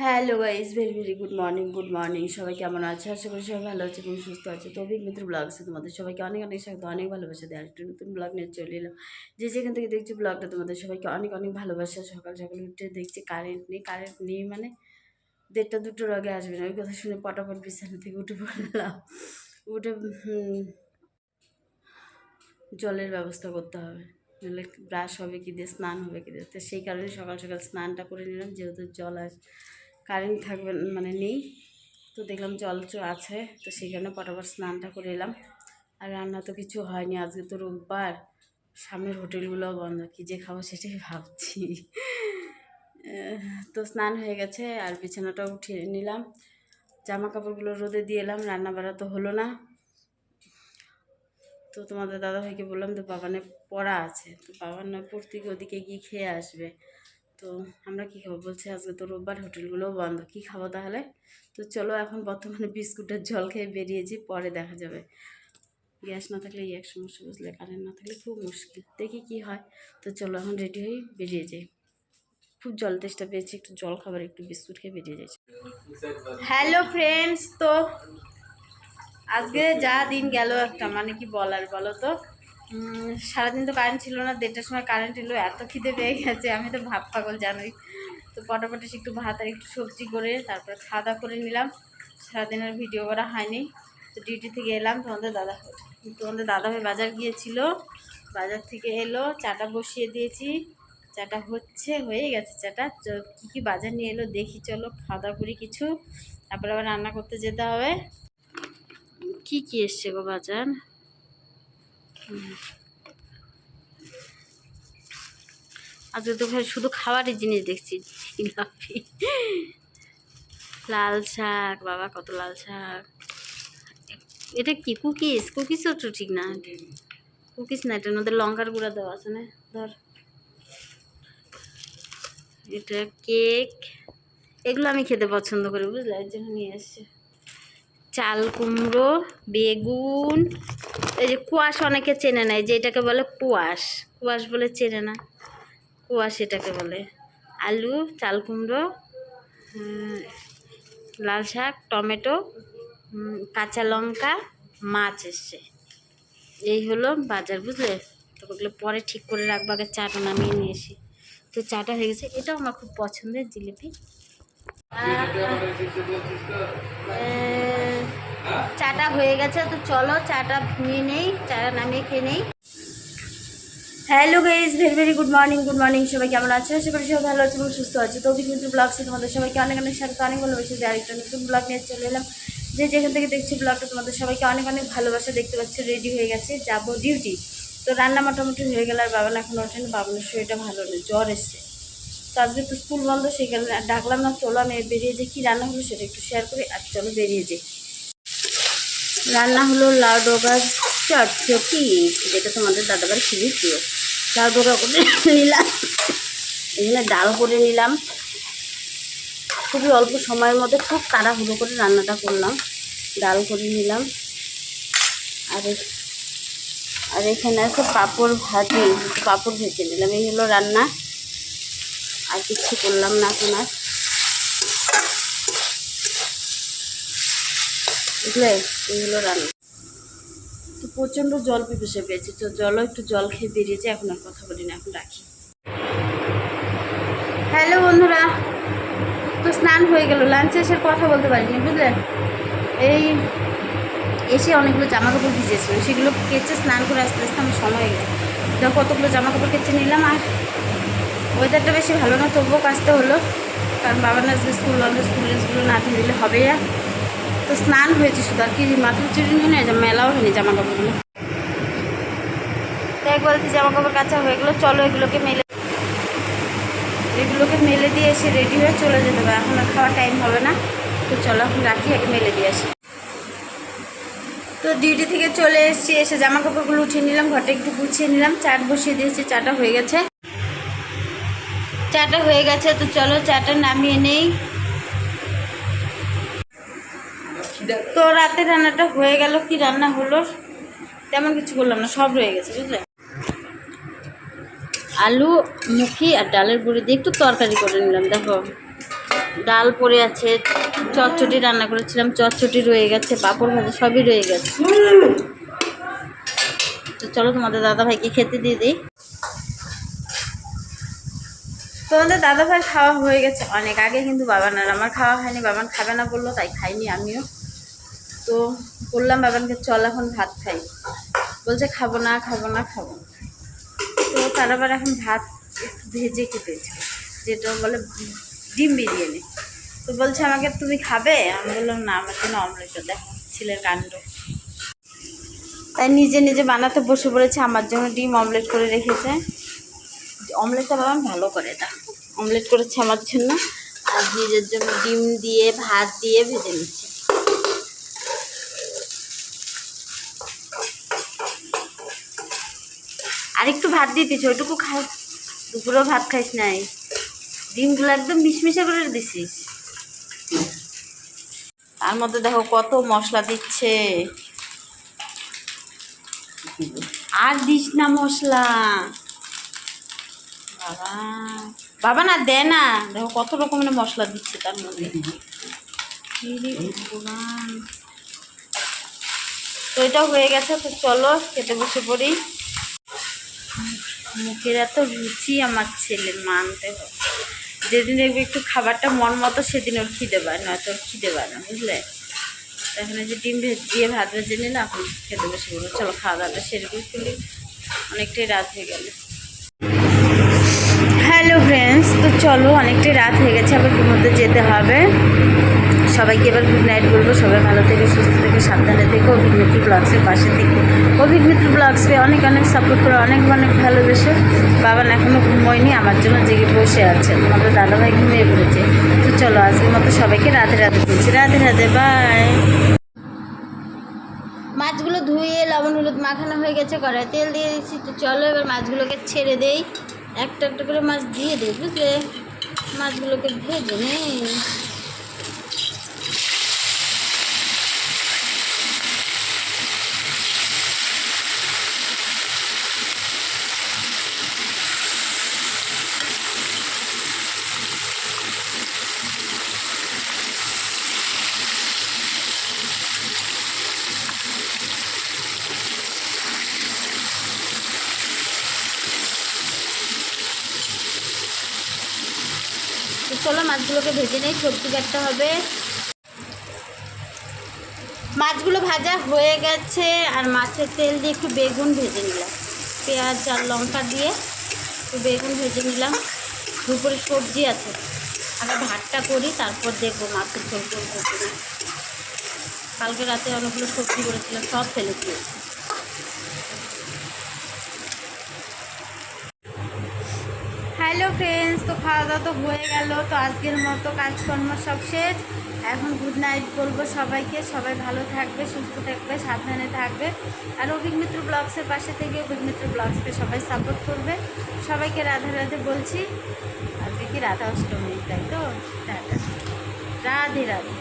Hello guys very very good morning good morning সবাই কেমন আছে? আশা করি সবাই ভালো আছে এবং সুস্থ আছে। তো অভিক মিত্র ব্লগ আছে তোমাদের সবাইকে অনেক অনেক স্বাগত, অনেক ভালোবাসা দেয় আরেকটা নতুন ব্লগ নিয়ে চলে এলাম। যে যেখান থেকে দেখছি ব্লগটা তোমাদের সবাইকে অনেক অনেক ভালোবাসা। সকাল সকাল উঠে দেখছি কারেন্ট নেই কারেন্ট নেই মানে দেড়টা, দুটোর আগে আসবে না। ওই কথা শুনে পটাপট বিছানা থেকে উঠে পড়লাম। উঠে জলের ব্যবস্থা করতে হবে। নাহলে ব্রাশ হবে কি দিয়ে, স্নান হবে কি দিয়ে। তো সেই কারণে সকাল সকাল স্নানটা করে নিলাম। যেহেতু জল আস কারেন্ট থাকবে মানে নেই। তো দেখলাম জল আছে। তো কারণে পটাপট স্নানটা করে এলাম। আর রান্না তো কিছু হয়নি। আজকে তো রোববার। সামনের হোটেলগুলোও বন্ধ। কী যে খাব সেটাই ভাবছি। তো স্নান হয়ে গেছে। আর বিছানাটাও উঠিয়ে নিলাম। জামা কাপড়গুলো রোদে দিয়ে এলাম। রান্না বাড়া তো হলো না। তো তোমাদের দাদা ভাইকে বললাম, তো বাবানে পড়া আছে। তো বাবার নয় পড়তে ওদিকে গিয়ে খেয়ে আসবে। তো আমরা কী খাব? বলছে, আজকে তো রোববার, হোটেলগুলোও বন্ধ, কী খাব তাহলে? তো চলো এখন বর্তমানে বিস্কুটের জল খেয়ে বেরিয়েছি, পরে দেখা যাবে। গ্যাস না থাকলে এক সমস্যা বুঝলে, কারেন্ট না থাকলে খুব মুশকিল, দেখি কি হয়। তো চলো এখন রেডি হয়ে বেরিয়ে যাই। খুব জল তেষ্টা পেয়েছি, একটু জল খাবার, একটু বিস্কুট খেয়ে বেরিয়ে যাচ্ছি হ্যালো ফ্রেন্ডস, তো আজকে যা দিন গেল একটা মানে কি বলার বলো তো? সারাদিন তো কারেন্ট ছিল না, দেড়টার সময় কারেন্ট এলো, এত খিদে পেয়ে গেছে, আমি তো ভাত পাগল জানোই। তো পটাপটি একটু ভাত আর একটু সবজি করে তারপর খাওয়া দাওয়া করে নিলাম। সারাদিনের ভিডিও করা হয়নি, তো ডিউটি থেকে এলাম, তোমাদের দাদা তোমাদের দাদা ভাই বাজার গিয়েছিল, বাজার থেকে এলো, চাটা বসিয়ে দিয়েছি। চাটা হচ্ছে, হয়ে গেছে চাটা কী কী বাজার নিয়ে এলো দেখি, চলো খাওয়া দাওয়া করি কিছু, তারপরে আবার রান্না করতে যেতে হবে। কি কি এসছে গো বাজার। আজকে তো শুধু খাবারই জিনিস দেখছি লাল শাক, বাবা কত লাল শাক। এটা কি, কুকিজ? কুকিজও তো ঠিক না। কুকিজ না, এটার মধ্যে লঙ্কার গুঁড়া দেওয়া আছে না, ধর। এটা কেক, এগুলো আমি খেতে পছন্দ করি, বুঝলে? এর জন্য নিয়ে এসছে চাল কুমড়ো, বেগুন, এই যে কুয়াশ অনেকে চেনে না, এই যে এটাকে বলে কুয়াশ। কুয়াশ বলে চেনে না। কুয়াশ এটাকে বলে। আলু, চাল কুমড়ো লাল শাক, টমেটো কাঁচা লঙ্কা, মাছ এসছে। এই হলো বাজার, বুঝলে? তো ওগুলো পরে ঠিক করে রাখব, আগে চাটা নামিয়ে নিয়ে এসি। তো চাটা হয়ে গেছে। এটাও আমার খুব পছন্দের জিলিপি। চাটা হয়ে গেছে, তো চলো চাটা নিয়ে নেই, চাটা নামিয়ে খেয়ে নেই। Hello guys very very good morning good morning সবাই কেমন আছে? আশা করি সবাই ভালো আছে এবং সুস্থ আছে। তো কিন্তু ব্লগসে তোমাদের সবাইকে অনেক অনেক স্বাগত, অনেক ভালোবাসা। আরেকটা নতুন ব্লগ নিয়ে চলে এলাম, যে যেখান থেকে দেখছি ব্লগটা তোমাদের সবাইকে অনেক অনেক ভালোবাসা। দেখতে পাচ্ছি রেডি হয়ে গেছে, যাব ডিউটি তো রান্না মোটামুটি হয়ে গেল, আর বাবান এখন ওঠেন বাবানের শরীরটা ভালো নেই জ্বর এসছে। তো আজকে তো স্কুল বন্ধ সেই কারণে ডাকলাম না, চলো আমি বেরিয়ে যে কী রান্না হলো সেটা একটু শেয়ার করি, আর চলো বেরিয়ে যাই। রান্না হলো লাউ ডোগার চটচটি, যেটা তোমাদের দাদাবার খুবই প্রিয়। লাউ ডোগা করে নিলাম, এখানে ডাল করে নিলাম। খুবই অল্প সময়ের মধ্যে খুব তাড়াহুড়ো করে রান্নাটা করলাম, ডাল করে নিলাম। আর আর এখানে আছে পাঁপড় ভাজি, পাঁপড় ভেজে নিলাম, এই হলো রান্না। আর কিছু করলাম না এখন আর। বুঝলে? এই হলো রান্না। তো প্রচণ্ড জল পিপাসে পেয়েছি, তো জলও একটু জল খেয়ে বেরিয়েছে, এখন আর কথা বলি না, এখন রাখি। হ্যালো বন্ধুরা, তো স্নান হয়ে গেল লাঞ্চে এসে কথা বলতে পারিনি বুঝলেন এই এসে অনেকগুলো জামা কাপড় ভিজেছিল, সেগুলো কেচে স্নান করে আসতে আসতে আমার সময় হয়ে গেছে। কতগুলো জামা কাপড় কেচে নিলাম, আর ওয়েদারটা বেশি ভালো না, তবুও কাচতে হলো। কারণ বাবার না আজকে স্কুল বন্ধ স্কুল ড্রেসগুলো না ধুয়ে দিলে হবে না তো স্নান হয়েছে শুধু, আর কি মাথার চুরি নিয়ে না মেলাও হয়নি জামা কাপড়গুলো তো এক বলতে জামা কাপড় কাচা হয়ে গেলো, চলো এগুলোকে মেলে এগুলোকে মেলে দিয়ে এসে রেডি হয়ে চলে যেতে হবে। এখন আর খাওয়ার টাইম হবে না। তো চলো এখন রাখি, আগে মেলে দিয়ে আসি। তো ডিউটি থেকে চলে এসেছি, এসে জামা কাপড়গুলো উঠিয়ে নিলাম, ঘরটা একটু গুছিয়ে নিলাম, চাট বসিয়ে দিয়েছি, চাটা হয়ে গেছে। চাটা হয়ে গেছে, তো চলো চাটা নামিয়ে নেই। তো রাতে রান্নাটা হয়ে গেল, কি রান্না হলো? তেমন কিছু করলাম না, সব রয়ে গেছে, বুঝলে? আলু, মুখি আর ডালের বড়ি দিয়ে একটু তরকারি করে নিলাম, দেখো। ডাল পড়ে আছে চটচটি রান্না করেছিলাম চটচটি রয়ে গেছে, পাঁপড় ভাজা সবই রয়ে গেছে। তো চলো তোমাদের দাদা ভাইকে খেতে দিয়ে দিই। তোমাদের দাদা ভাই খাওয়া হয়ে গেছে অনেক আগে কিন্তু বাবান আর আমার খাওয়া হয়নি বাবান খাবে না বলল তাই খাইনি আমিও। তো বললাম বাবানকে চল এখন ভাত খাই। বলছে খাব না খাব না খাব তো তার আবার এখন ভাত একটু ভেজে খেতে ইচ্ছে করছে, যেটা বলে ডিম বিরিয়ানি। তো বলছে আমাকে তুমি খাবে? আমি বললাম না আমার জন্য অমলেটটা দেখো ছেলের কাণ্ড। তাই নিজে নিজে বানাতে বসে পড়েছে আমার জন্য ডিম অমলেট করে রেখেছে। অমলেটটা বাবা ভালো করে এটা অমলেট করেছে আমার জন্য। আর নিজের জন্য ডিম দিয়ে, ভাত দিয়ে ভেজে নিচ্ছে। আর একটু ভাত দিয়ে দিচ্ছি ওইটুকু খাই দুপুরেও ভাত খাইস নাই। ডিমগুলো একদম মিশমিশে করে দিছিস। তার মধ্যে দেখো কত মশলা দিচ্ছে। আর দিস না মশলা। বাবা। বাবা না, দে না। দেখো কত রকমের মশলা দিচ্ছে তার মধ্যে। তো এটা হয়ে গেছে, তো চলো খেতে বসে পড়ি। মুখের এত রুচি আমার ছেলের মানতে হবে। যেদিন দেখবে একটু খাবারটা মন মতো, সেদিন ওর খিদে পায়, নয়তো ওর খিদে পায় না, বুঝলে? এখন যে ডিম ভেজ, দিয়ে ভাত ভেজে নিলে এখন খেতে বসে পড়ব। চলো খাওয়া দাওয়াটা সেরে ফেলি। অনেকটাই রাত হয়ে গেল। তো চলো, অনেকটাই রাত হয়ে গেছে, আবার ঘুমোতে যেতে হবে। সবাইকে এবার গুড নাইট বলব। সবাই ভালো থেকে, সুস্থ থেকে, সাবধানে থেকে। অভিজ্ঞতি ব্লগসের পাশে থেকে। অভিজ্ঞতি ব্লগসকে অনেক অনেক সাপোর্ট করে, অনেক অনেক ভালোবেসে। বাবান এখনও ঘুমোয়নি, আমার জন্য জেগে বসে আছে। তোমাদের দাদাভাই ঘুমিয়ে পড়েছে। তো চলো, আজকের মতো সবাইকে রাতে রাতে বলছি। রাতে রাতে বাই মাছগুলো ধুয়ে, লবণ হলুদ মাখানো হয়ে গেছে কড়াই তেল দিয়ে দিচ্ছি। তো চলো, এবার মাছগুলোকে ছেড়ে দেই। একটা একটা করে মাছ দিয়ে দিই বুঝলে? মাছগুলোকে ভেজে নেই চলো মাছগুলোকে ভেজে নেই, সবজি কাটতে হবে। মাছগুলো ভাজা হয়ে গেছে, আর মাছের তেল দিয়ে একটু বেগুন ভেজে নিলাম। পেঁয়াজ আর লঙ্কা দিয়ে একটু বেগুন ভেজে নিলাম। দুপুরে সবজি আছে। আগে ভাতটা করি, তারপর দেখব মাছের ঝোল করব কালকে রাতে অনেকগুলো সবজি করেছিলাম, সব ফেলে দিয়েছি। হ্যালো ফ্রেন্ডস তো খাওয়া দাওয়া তো হয়ে গেল, তো আজকের মতো কাজকর্ম সব শেষ। এখন গুড নাইট বলব সবাইকে, সবাই ভালো থাকবে, সুস্থ থাকবে, সাবধানে থাকবে। আর অভিমিত্র ব্লগসের পাশে থেকে অভিমিত্র ব্লগসকে সবাই সাপোর্ট করবে। সবাইকে রাধে রাধে বলছি, আজকে কি রাধা অষ্টমী, তাই তো? টাটা। রাধে রাধে।